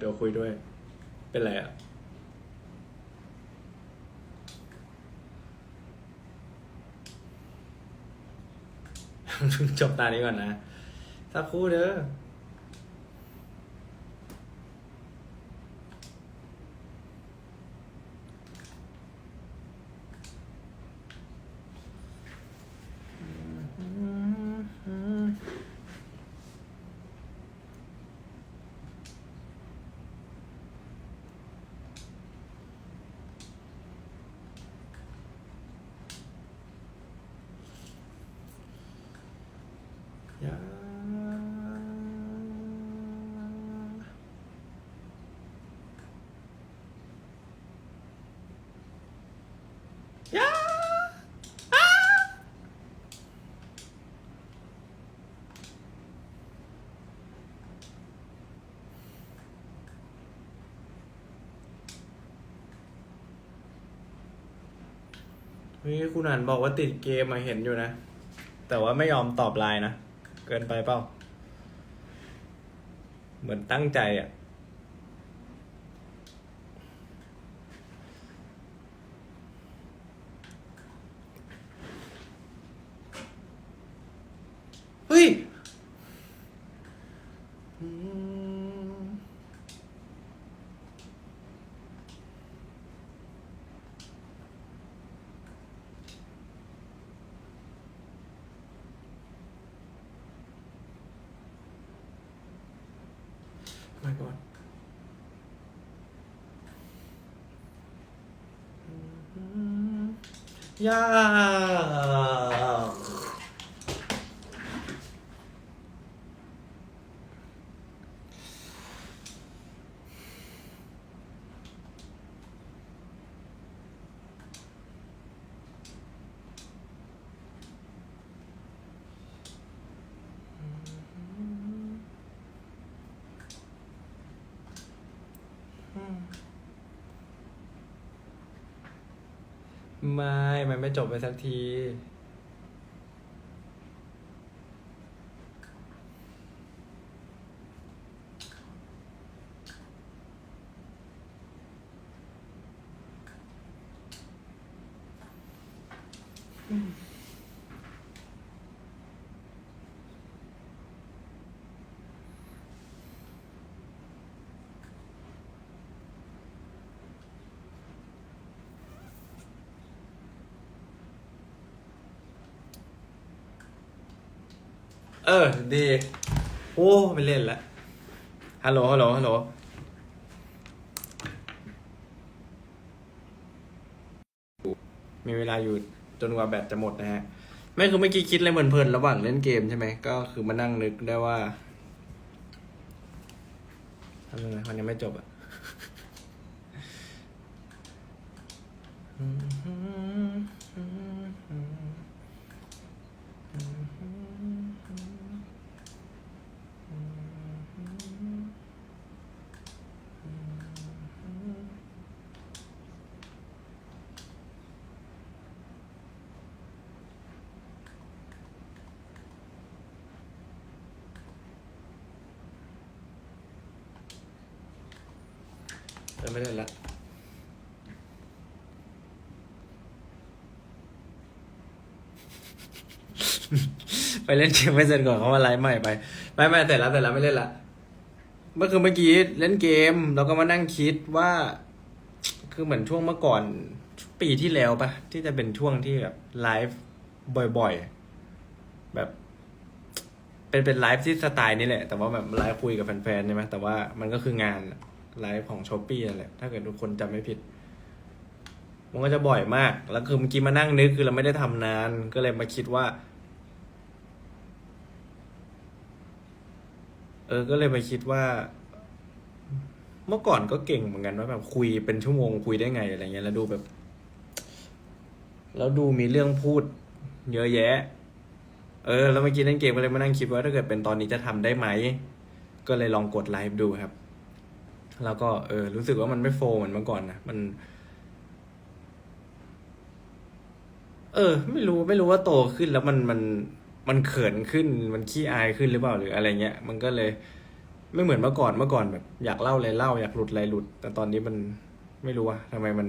เดี๋ยวคุยด้วย เป็นไรอะจบตานี้ก่อนนะสักครู่เด้อ ยายาอ้าเฮ้ยคุณอ่านบอกว่าติดเกมมาเห็นอยู่นะ แต่ว่าไม่ยอมตอบไลน์นะ เกินไปเปล่า เหมือนตั้งใจอะ เฮ้ย ยาก ไม่ มันไม่จบไปสักที เออ ดี โอ้ไม่เล่นละ ฮัลโหล ฮัลโหล ฮัลโหล มีเวลาอยู่จนกว่าแบตจะหมดนะฮะ ไม่คือเมื่อกี้คิดอะไรเพลินๆระหว่างเล่นเกมใช่ไหม ก็คือมานั่งนึกได้ว่าทำยังไงมันยังไม่จบอะ ไม่เล่นละไปเล่นเกมไม่เสร็จก่อนเขามาไลฟ์ใหม่ไป ไม่ไม่แต่ละแต่ละไม่เล่นละเมื่อคืนเมื่อกี้เล่นเกมเราก็มานั่งคิดว่า คือเหมือนช่วงเมื่อก่อนปีที่แล้วปะที่จะเป็นช่วงที่แบบไลฟ์บ่อยๆ แบบ เป็นเป็นไลฟ์ที่สไตล์นี้แหละ แต่ว่าแบบไลฟ์คุยกับแฟนๆใช่ไหมแต่ว่ามันก็คืองาน ไลฟ์ของช้อปปี้นั่นแหละ ถ้าเกิดทุกคนจำไม่ผิด มันก็จะบ่อยมาก แล้วคือเมื่อกี้มานั่งนึกคือเราไม่ได้ทำนาน ก็เลยมาคิดว่า เออ ก็เลยมาคิดว่า เมื่อก่อนก็เก่งเหมือนกันว่าแบบคุยเป็นชั่วโมงคุยได้ไงอะไรเงี้ย แล้วดูแบบ แล้วดูมีเรื่องพูด เยอะแยะ เออ แล้วเมื่อกี้เล่นเกมก็เลยมานั่งคิดว่าถ้าเกิดเป็นตอนนี้จะทำได้ไหม ก็เลยลองกดไลฟ์ดูครับ แล้วก็เออรู้สึกว่ามันไม่โฟเหมือนเมื่อก่อนนะมัน เออ ไม่รู้ไม่รู้ว่าโตขึ้นแล้วมันมันมันเขินขึ้นมันขี้อายขึ้นหรือเปล่าหรืออะไรเงี้ย มันก็เลย ไม่เหมือนเมื่อก่อนเมื่อก่อนแบบ อยากเล่าอะไรเล่าอยากหลุดอะไรหลุด แต่ตอนนี้มันไม่รู้ว่าทำไมมัน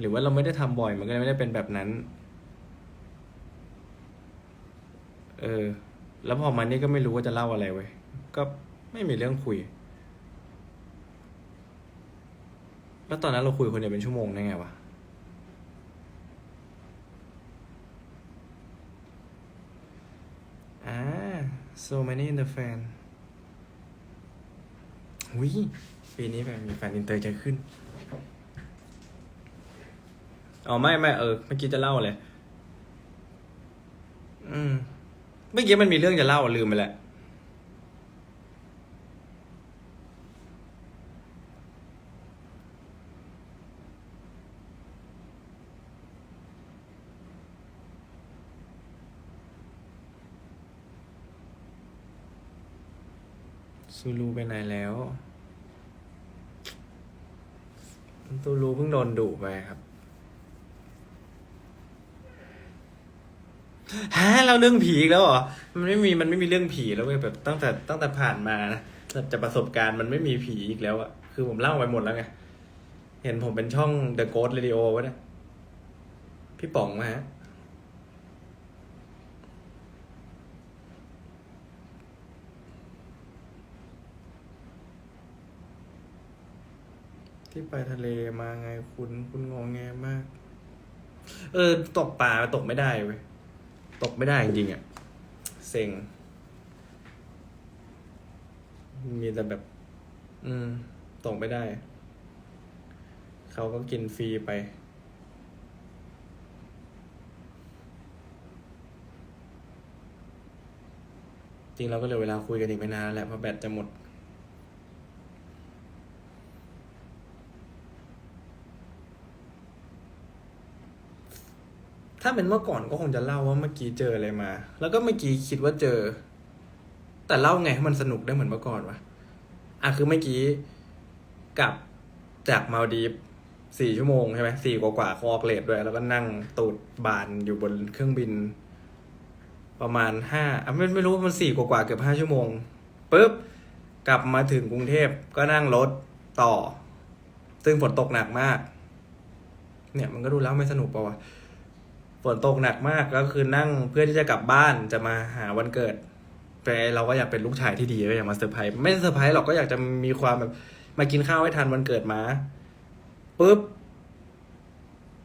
หรือว่าเราไม่ได้ทำบ่อยมันก็เลยไม่ได้เป็นแบบนั้น เออ แล้วพอมานี่ก็ไม่รู้ว่าจะเล่าอะไรเว้ยก็ไม่มีเรื่องคุย แล้วตอนนั้นเราคุยคนเดียวเป็นชั่วโมงได้ไงวะอ่า so many in the fan วิปีนี้แบบมีแฟนอินเตอร์เยอะขึ้น อ๋อไม่ไม่เออเมื่อกี้จะเล่าเลย อืม เมื่อกี้มันมีเรื่องจะเล่าลืมไปแล้ว ซูรูไปไหนแล้วซูรูเพิ่งโดนดุไปครับฮะเราเรื่องผีอีกแล้วเหรอ มันไม่มีมันไม่มีเรื่องผีแล้วเว้ยแบบตั้งแต่ตั้งแต่ผ่านมานะแบบจากประสบการณ์มันไม่มีผีอีกแล้วอะคือผมเล่าไปหมดแล้วไง เห็นผมเป็นช่อง The Ghost Radio วะเนี่ยพี่ป๋องมาฮะ ที่ไปทะเลมาไงคุณคุณงองแงมาก เออ ตกปลาตกไม่ได้เว้ยตกไม่ได้จริงๆอะเซ็งมีแต่แบบ อืม ตกไม่ได้ เขาก็กินฟรีไป จริงเราก็เหลือเวลาคุยกันอีกไม่นานแล้วแหละเพราะแบตจะหมด ถ้าเป็นเมื่อก่อนก็คงจะเล่าว่าเมื่อกี้เจออะไรมา แล้วก็เมื่อกี้คิดว่าเจอ แต่เล่าไงให้มันสนุกได้เหมือนเมื่อก่อนวะอะคือเมื่อกี้กลับจากมาดีฟสี่ชั่วโมงใช่ไหมสี่กว่าๆเขาออกเลทด้วย แล้วก็นั่งตูดบานอยู่บนเครื่องบิน ประมาณห้าอะไม่ไม่รู้ว่ามันสี่กว่าๆเกือบห้าชั่วโมงปุ๊บกลับมาถึงกรุงเทพก็นั่งรถต่อ ซึ่งฝนตกหนักมาก เนี่ยมันก็ดูแล้วไม่สนุกปะวะ ฝนตกหนักมากก็คือนั่งเพื่อที่จะกลับบ้านจะมาหาวันเกิดแต่เราก็อยากเป็นลูกชายที่ดีก็อยากมาเซอร์ไพรส์ไม่เซอร์ไพรส์หรอกก็อยากจะมีความแบบมากินข้าวให้ทันวันเกิดมาปุ๊บ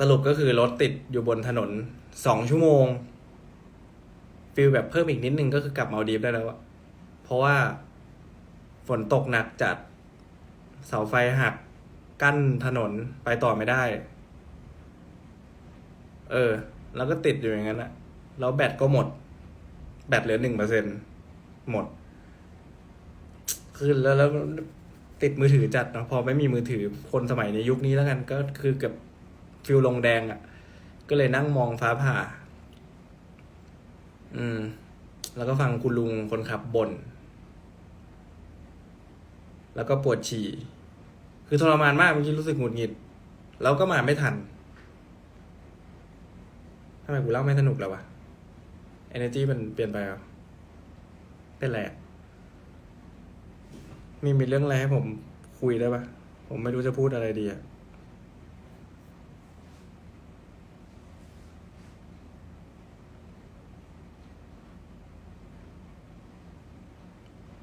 สรุปก็คือรถติดอยู่บนถนนสองชั่วโมงฟิลแบบเพิ่มอีกนิดนึงก็คือกลับมาเอดีฟได้แล้วอะเพราะว่าฝนตกหนักจัดเสาไฟหัก กั้นถนนไปต่อไม่ได้ เออ แล้วก็ติดอยู่อย่างนั้นอะแล้วแบตก็หมด แบตเหลือหนึ่งเปอร์เซ็นหมด คือแล้วแล้วติดมือถือจัดเนอะพอไม่มีมือถือคนสมัยในยุคนี้แล้วกัน ก็คือกับฟิลลงแดงอะ่ะ ก็เลยนั่งมองฟ้าผ่า อืม แล้วก็ฟังคุณลุงคนขับบ่นแล้วก็ปวดฉี่ คือทรมานมากเมื่อกี้รู้สึกหงุดหงิด แล้วก็มาไม่ทันำไมกูเล่าไม่สนุกแล้ววะ energy มันเปลี่ยนไปเหรอเป็นไรอะมีมีเรื่องอะไรให้ผมคุยได้ปะผมไม่รู้จะพูดอะไรดีอะ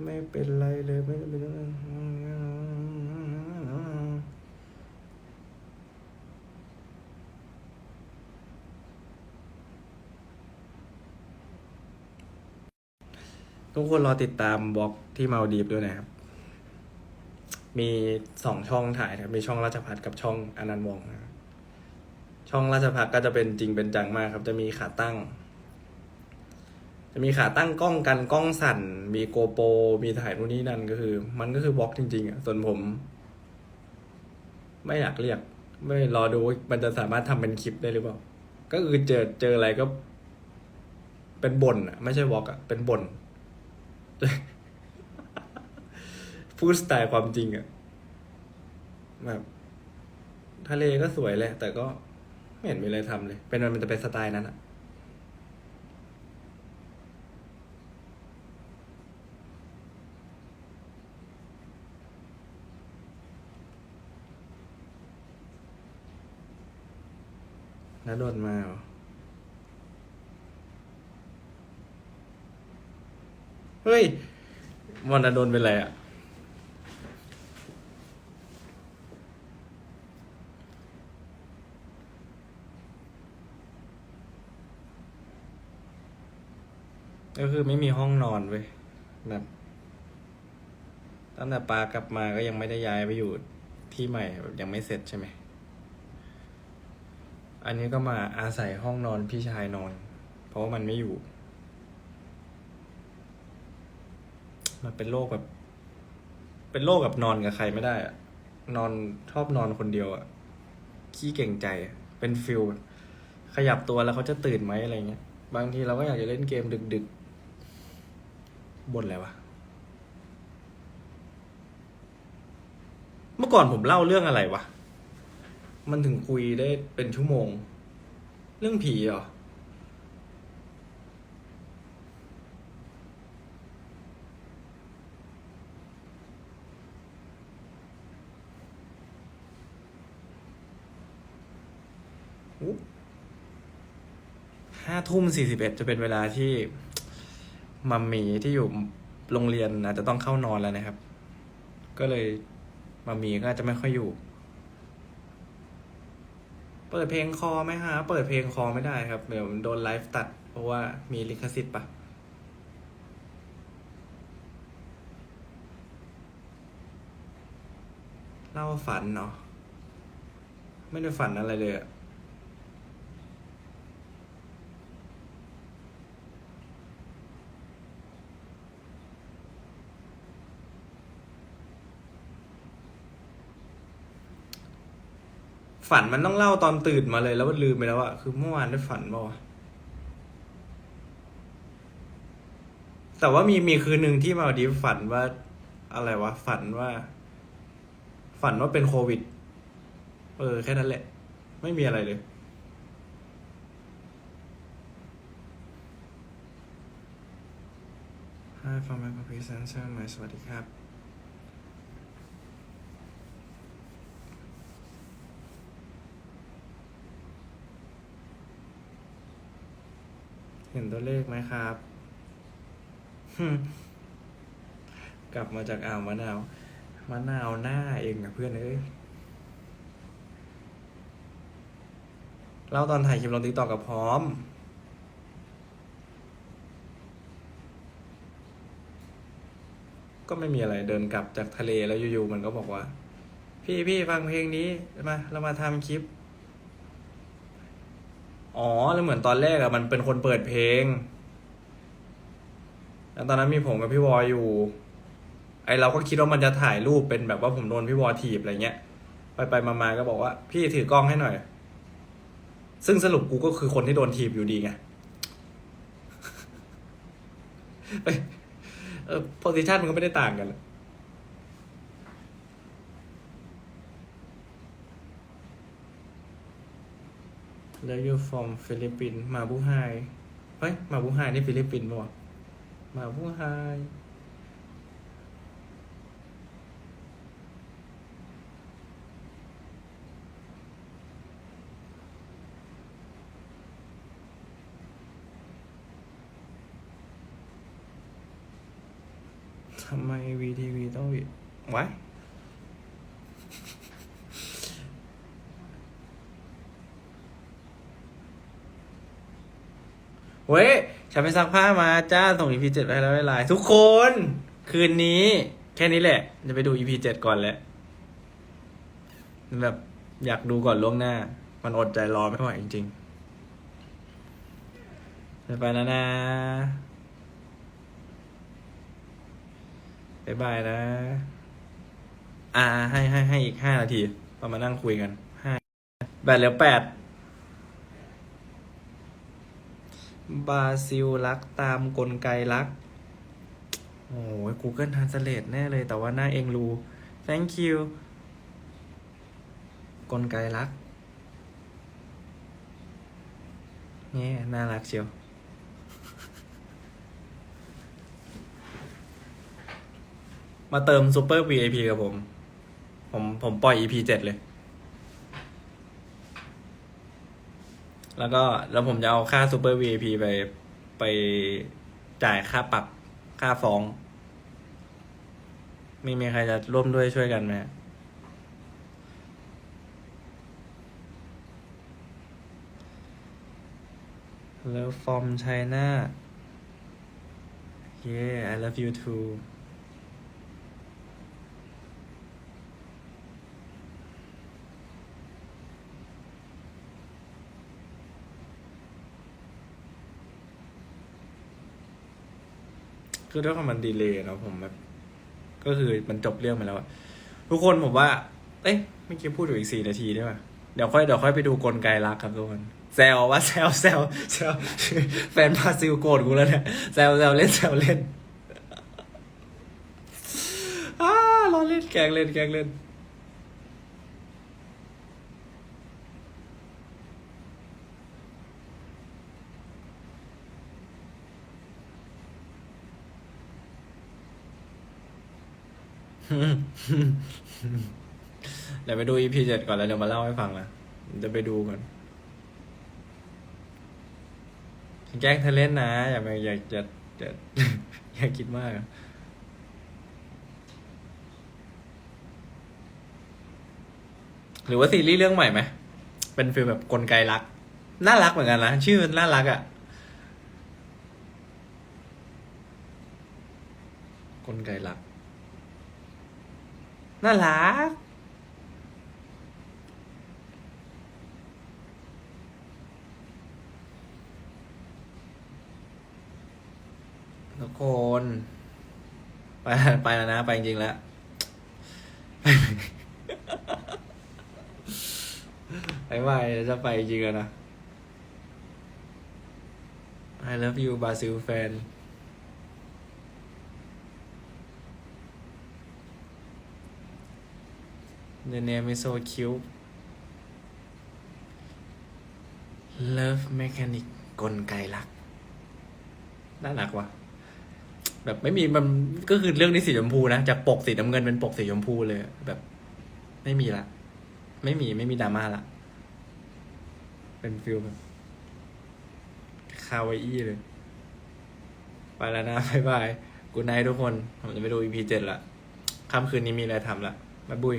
ไม่เป็นไรเลยไม่เป็นไร ทุกคนรอติดตามบล็อกที่มาดีฟด้วยนะครับ มีสองช่องถ่ายครับ มีช่องราชพัฒกับช่องอนันต์วงศ์นะช่องราชพัฒก็จะเป็นจริงเป็นจังมากครับ จะมีขาตั้ง จะมีขาตั้งกล้องกันกล้องสั่น มีโกโปรมีถ่ายนู่นนี่นั่นก็คือ มันก็คือบล็อกจริงๆอะส่วนผม ไม่อยากเรียก ไม่รอดูมันจะสามารถทำเป็นคลิปได้หรือเปล่า ก็คือเจอเจออะไรก็ เป็นบ่นอะ ไม่ใช่วอล์กอะเป็นบ่น พูดสไตล์ความจริงอะแบบทะเลก็สวยแหละ แต่ก็ไม่เห็นมีอะไรทำเลย เป็นมันจะเป็นสไตล์นั้นอะแล้วโดนมาเหรอ เฮ้ยวันนนโดนเป็นไรอะก็คือไม่มีห้องนอนเว้ยแบบตั้งแต่ปากลับมาก็ยังไม่ได้ย้ายไปอยู่ที่ใหม่แบบยังไม่เสร็จใช่ไหม อันนี้ก็มาอาศัยห้องนอนพี่ชายนอน เพราะว่ามันไม่อยู่ มันเป็นโรคแบบ เป็นโรคแบบนอนกับใครไม่ได้อะนอนชอบนอนคนเดียวอะขี้เก่งใจ เป็นฟิลขยับตัวแล้วเขาจะตื่นไหมอะไรเงี้ย บางทีเราก็อยากจะเล่นเกมดึกๆบ่นอะไรวะ เมื่อก่อนผมเล่าเรื่องอะไรวะ มันถึงคุยได้เป็นชั่วโมง เรื่องผีเหรอ ห้าทุ่มสี่สิบเอ็ดจะเป็นเวลาที่มัมมี่ที่อยู่โรงเรียนอาจจะต้องเข้านอนแล้วนะครับ ก็เลยมัมมี่ก็จะไม่ค่อยอยู่ เปิดเพลงคอไหมฮะ เปิดเพลงคอไม่ได้ครับ เดี๋ยวโดนไลฟ์ตัด เพราะว่ามีลิขสิทธิ์ปะเล่าฝันเนาะไม่ได้ฝันอะไรเลยอะ ฝันมันต้องเล่าตอนตื่นมาเลยแล้วมันลืมไปแล้วอะคือเมื่อวานได้ฝันป่าวะแต่ว่ามีมีคืนหนึ่งที่มาดีฝันว่า อะไรวะฝันว่า ฝันว่าเป็นโควิด เออ แค่นั้นแหละ ไม่มีอะไรเลย Hi from my presenter มาสวัสดีครับ ห็นตัวเลขไหมครับ กลับมาจากอ่าวมะนาวมะนาวหน้าเองนะเพื่อนเอ้ยเล่าตอนถ่ายคลิปลงติ๊กตอกกับพร้อม ก็ไม่มีอะไรเดินกลับจากทะเลแล้วอยู่ๆมันก็บอกว่า พี่พี่ฟังเพลงนี้มา เรามาทำคลิป อ๋อ แล้วเหมือนตอนแรกอะมันเป็นคนเปิดเพลง แล้วตอนนั้นมีผมกับพี่วออยู่ ไอเราก็คิดว่ามันจะถ่ายรูปเป็นแบบว่าผมโดนพี่วอถีบอะไรเงี้ย ไปไปมามาก็บอกว่า พี่ถือกล้องให้หน่อย ซึ่งสรุปกูก็คือคนที่โดนถีบอยู่ดีไงเออโพสิชันมันก็ไม่ได้ต่างกัน แล้วอยู่ from ฟิลิปปินส์มาบูไฮเฮ้ยมาบูไฮนี่ฟิลิปปินส์ป่ะวะมาบูไฮทำไมวีทีวีต้องวิไว้ เว้ยฉันไปซักผ้ามาจ้าส่ง EP เจ็ดไปแล้วไม่ไลน์ทุกคน คืนนี้ แค่นี้แหละ จะไปดู EP เจ็ดก่อนแหละแบบอยากดูก่อนล่วงหน้า มันอดใจรอไม่ไหวจริงๆไปนะนะบายบายนะ อ่า ให้ให้ให้อีกห้านาทีเรามานั่งคุยกันห้าแบตเหลือแปด บราซิลรักตามกลไกรัก โอ้ย Google Translate แน่เลย แต่ว่าหน้าเองรู้ thank you กลไกรัก นี่น่ารักเชียว มาเติม Super VIP กับผม ผม ผมปล่อย EP เจ็ดเลย แล้วก็แล้วผมจะเอาค่าซูเปอร์ VIP ไปไปจ่ายค่าปรับค่าฟ้อง ไม่มีใครจะร่วมด้วยช่วยกันไหมแล้ว from China yeah I love you too คือถ้ามันดีเลยเนาะผมแบบก็คือมันจบเรื่องไปแล้วอะทุกคนผมว่า เอ้ยไม่อกี้พูดอยู่อีกสี่นาทีได้ป่ะเดี๋ยวค่อยเดี๋ยวค่อยไปดูกลไกรักครับทุกคนแซวว่าแซวแซวแซวแฟนบราซิลโกรธกูแล้วเนี่ยแซวแซวเล่นแซวเล่นอ้าล้อเล่นแกงเล่นแกงเล่น เดี๋ยวไปดู EP เจ็ดก่อนแล้วเดี๋ยวมาเล่าให้ฟังนะเดี๋ยวไปดูก่อนแกล้งเธอเล่นนะ อย่าไปอย่าอย่าอย่าอย่าคิดมากหรือว่าซีรีส์เรื่องใหม่ไหม เป็นฟีลแบบกลไกรัก น่ารักเหมือนกันนะ ชื่อมันน่ารักอะ่ะ กลไกรัก น่ารักทุกคน ไปไปแล้วนะ ไปจริงๆแล้ว ไปไปจะไปจริงๆแล้วนะ I love you Brazil fan The name is so cute Love Mechanic กลไกรัก น่ารักว่ะ แบบไม่มีมันก็คือเรื่องนี้สีชมพูนะ จากปกสีน้ำเงินเป็นปกสีชมพูเลย แบบ ไม่มีละ ไม่มีไม่มีดราม่าละ เป็นฟิลแบบคาวาอี้เลย ไปแล้วนะบ๊ายบายกูไนทุกคน ผมจะไปดู EP เจ็ดละค่ำคืนนี้มีอะไรทำละบ๊ายบุย